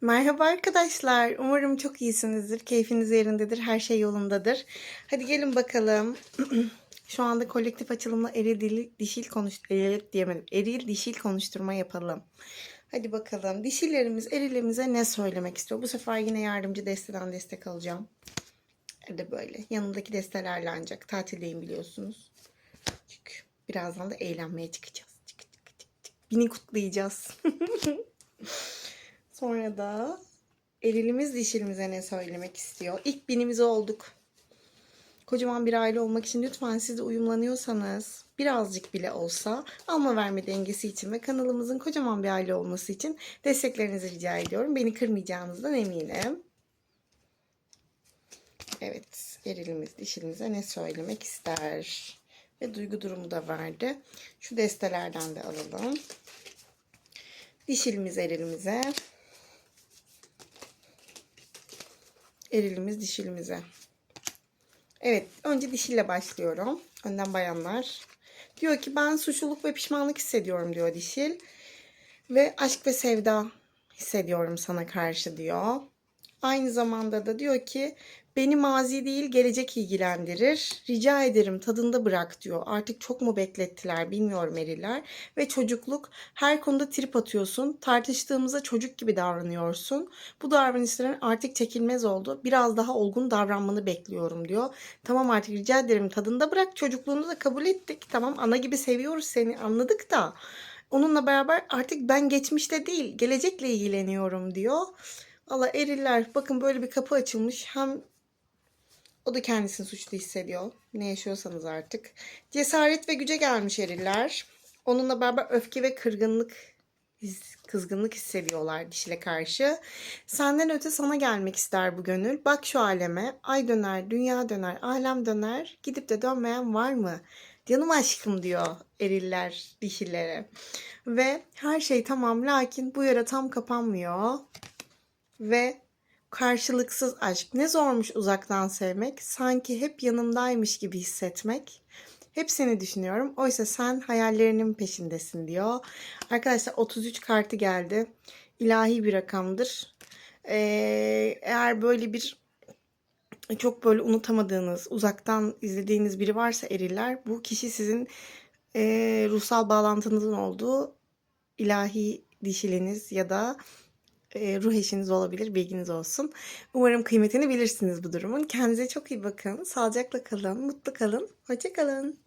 Merhaba arkadaşlar. Umarım çok iyisinizdir. Keyfiniz yerindedir. Her şey yolundadır. Hadi gelin bakalım. Şu anda kolektif açılımla eril dili, dişil konuş eril diyemedim. Eril dişil konuşturma yapalım. Hadi bakalım. Dişillerimiz erilimize ne söylemek istiyor? Bu sefer yine yardımcı desteden destek alacağım. Hadi böyle. Yanındaki destelerle ancak. Tatildeyim biliyorsunuz. Çünkü birazdan da eğlenmeye çıkacağız. Çık, çık, çık, çık. Bini kutlayacağız. Sonra da erilimiz dişilimize ne söylemek istiyor? İlk binimiz olduk. Kocaman bir aile olmak için lütfen siz de uyumlanıyorsanız birazcık bile olsa alma verme dengesi için ve kanalımızın kocaman bir aile olması için desteklerinizi rica ediyorum. Beni kırmayacağınızdan eminim. Evet, erilimiz dişilimize ne söylemek ister? Ve duygu durumu da verdi. Şu destelerden de alalım. Dişilimiz erilimize. Erilimiz dişilimize. Evet, önce dişille başlıyorum. Önden bayanlar. Diyor ki ben suçluluk ve pişmanlık hissediyorum diyor dişil. Ve aşk ve sevda hissediyorum sana karşı diyor. Aynı zamanda da diyor ki beni mazi değil gelecek ilgilendirir. Rica ederim tadında bırak diyor. Artık çok mu beklettiler bilmiyorum eriller. Ve çocukluk her konuda trip atıyorsun. Tartıştığımızda çocuk gibi davranıyorsun. Bu davranışların artık çekilmez oldu. Biraz daha olgun davranmanı bekliyorum diyor. Tamam artık rica ederim tadında bırak. Çocukluğunu da kabul ettik. Tamam ana gibi seviyoruz seni anladık da. Onunla beraber artık ben geçmişte değil gelecekle ilgileniyorum diyor. Valla eriller bakın böyle bir kapı açılmış. Hem o da kendisini suçlu hissediyor. Ne yaşıyorsanız artık. Cesaret ve güce gelmiş eriller. Onunla beraber öfke ve kırgınlık kızgınlık hissediyorlar dişile karşı. Senden öte sana gelmek ister bu gönül. Bak şu aleme. Ay döner, dünya döner, alem döner. Gidip de dönmeyen var mı? Canım aşkım diyor eriller dişilere. Ve her şey tamam lakin bu yara tam kapanmıyor. Ve karşılıksız aşk. Ne zormuş uzaktan sevmek. Sanki hep yanımdaymış gibi hissetmek. Hep seni düşünüyorum. Oysa sen hayallerinin peşindesin diyor. Arkadaşlar 33 kartı geldi. İlahi bir rakamdır. Ee, eğer böyle bir çok böyle unutamadığınız, uzaktan izlediğiniz biri varsa eriller, bu kişi sizin e, ruhsal bağlantınızın olduğu ilahi dişiliniz ya da e, ruh eşiniz olabilir. Bilginiz olsun. Umarım kıymetini bilirsiniz bu durumun. Kendinize çok iyi bakın. Sağlıcakla kalın. Mutlu kalın. Hoşça kalın.